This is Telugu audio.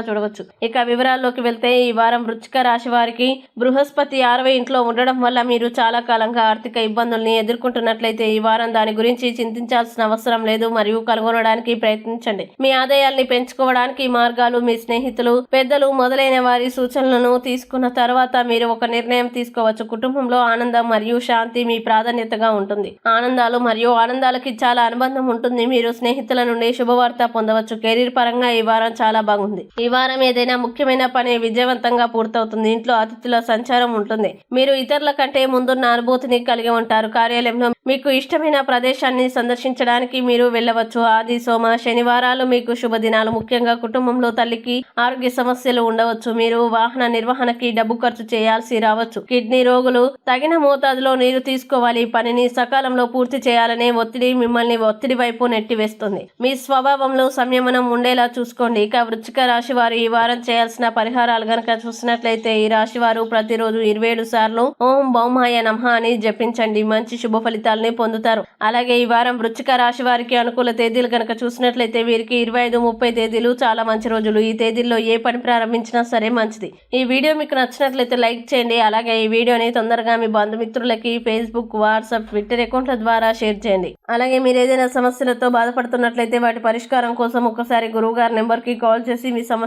చూడవచ్చు. ఇక వివరాల్లోకి వెళ్తే ఈ వారం వృచ్చిక రాశి వారికి బృహస్పతి ఆరవ ఇంట్లో ఉండడం వల్ల మీరు చాలా కాలంగా ఆర్థిక ఇబ్బందుల్ని ఎదుర్కొంటున్నట్లయితే ఈ వారం దాని గురించి చింతించాల్సిన అవసరం లేదు. మరియు కనుగొనడానికి ప్రయత్నించండి. మీ ఆదాయాల్ని పెంచుకోవడానికి మార్గాలు మీ స్నేహితులు పెద్దలు మొదలైన వారి సూచనలను తీసుకున్న తర్వాత మీరు ఒక నిర్ణయం తీసుకోవచ్చు. కుటుంబంలో ఆనందం మరియు శాంతి మీ ప్రాధాన్యతగా ఉంటుంది. ఆనందాలు మరియు ఆనందాలకి చాలా అనుబంధం ఉంటుంది. మీరు స్నేహితుల నుండి శుభవార్త పొందవచ్చు. కెరీర్ పరంగా ఈ వారం చాలా బాగుంది. ఈ వారం ఏదైనా ముఖ్యమైన పని విజయవంతంగా పూర్తవుతుంది. ఇంట్లో అతిథుల సంచారం ఉంటుంది. మీరు ఇతరుల కంటే ముందున్న అనుభూతిని కలిగి ఉంటారు. కార్యాలయంలో మీకు ఇష్టమైన ప్రదేశాన్ని సందర్శించడానికి మీరు వెళ్ళవచ్చు. ఆది సోమ శనివారాలు మీకు శుభదినాలు. ముఖ్యంగా కుటుంబంలో తల్లికి ఆరోగ్య సమస్యలు ఉండవచ్చు. మీరు వాహన నిర్వహణకి డబ్బు ఖర్చు చేయాల్సి రావచ్చు. కిడ్నీ రోగులు తగిన మోతాదులో నీరు తీసుకోవాలి. పనిని సకాలంలో పూర్తి చేయాలనే ఒత్తిడి మిమ్మల్ని ఒత్తిడి వైపు నెట్టివేస్తుంది. మీ స్వభావంలో సంయమనం ఉండేలా చూసుకోండి. ఇక వృచ్చిక రాశి వారు ఈ వారం చేయాల్సిన పరిహారాలు గనక చూసినట్లయితే ఈ రాశి వారు ప్రతిరోజు ఇరవై ఏడు సార్లు ఓం బౌమాయ నమః అని జపించండి. మంచి శుభ ఫలితాలని పొందుతారు. అలాగే ఈ వారం వృచ్చిక రాశి వారికి అనుకూల తేదీలు గనక చూసినట్లయితే వీరికి ఇరవై ఐదు ముప్పై తేదీలు చాలా మంచి రోజులు. ఈ తేదీల్లో ఏ పని ప్రారంభించినా సరే మంచిది. ఈ వీడియో మీకు నచ్చినట్లయితే లైక్ చేయండి. అలాగే ఈ వీడియోని తొందరగా మీ బంధుమిత్రులకి ఫేస్బుక్ వాట్సాప్ ట్విట్టర్ అకౌంట్ల ద్వారా షేర్ చేయండి. అలాగే మీరు ఏదైనా సమస్యలతో బాధపడుతున్నట్లయితే వాటి పరిష్కారం కోసం ఒకసారి గురువు గారి నెంబర్కి కాల్ చేసి మీ సమస్య